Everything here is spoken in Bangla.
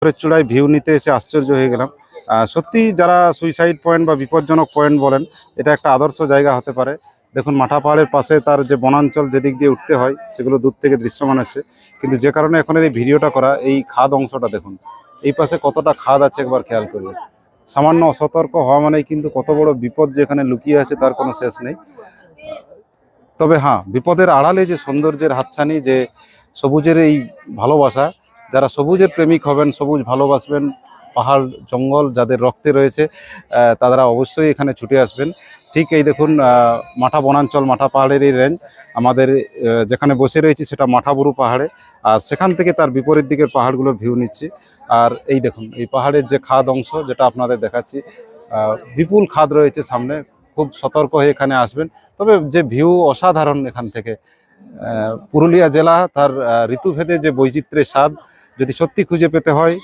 উপরের চূড়ায় ভিউ নিতে এসে আশ্চর্য হয়ে গেলাম। সত্যি যারা সুইসাইড পয়েন্ট বা বিপজ্জনক পয়েন্ট বলেন, এটা একটা আদর্শ জায়গা হতে পারে। দেখুন মাঠা পাহাড়ের পাশে তার যে বনাঞ্চল যেদিক দিয়ে উঠতে হয়, সেগুলো দূর থেকে দৃশ্যমান হচ্ছে। কিন্তু যে কারণে এখন এই ভিডিওটা করা, এই খাদ অংশটা দেখুন। এই পাশে কতটা খাদ আছে একবার খেয়াল করবেন। সামান্য অসতর্ক হওয়া মানেই কিন্তু কত বড় বিপদ যেখানে লুকিয়ে আছে তার কোনো শেষ নেই। তবে হ্যাঁ বিপদের আড়ালে যে সৌন্দর্যের হাতছানি, যে সবুজের এই ভালোবাসা যারা সবুজের প্রেমিক হবেন, সবুজ ভালোবাসবেন, পাহাড়, জঙ্গল যাদের রক্তে রয়েছে তারা অবশ্যই এখানে ছুটে আসবেন। ঠিক এই দেখুন মাঠা বনাঞ্চল, মাঠা পাহাড়ের এই রেঞ্জ আমাদের যেখানে বসে রয়েছি সেটা মাঠাবুরু পাহাড়ে। আর সেখান থেকে তার বিপরীত দিকের পাহাড়গুলোর ভিউ নিচ্ছি। আর এই দেখুন, এই পাহাড়ের যে খাদ অংশ যেটা আপনাদের দেখাচ্ছি বিপুল খাদ রয়েছে সামনে। খুব সতর্ক হয়ে এখানে আসবেন। তবে যে ভিউ অসাধারণ এখান থেকে পুরুলিয়া জেলা তার ঋতুভেদে যে বৈচিত্র্যের স্বাদ যদি সত্যি খুঁজে পেতে হয়।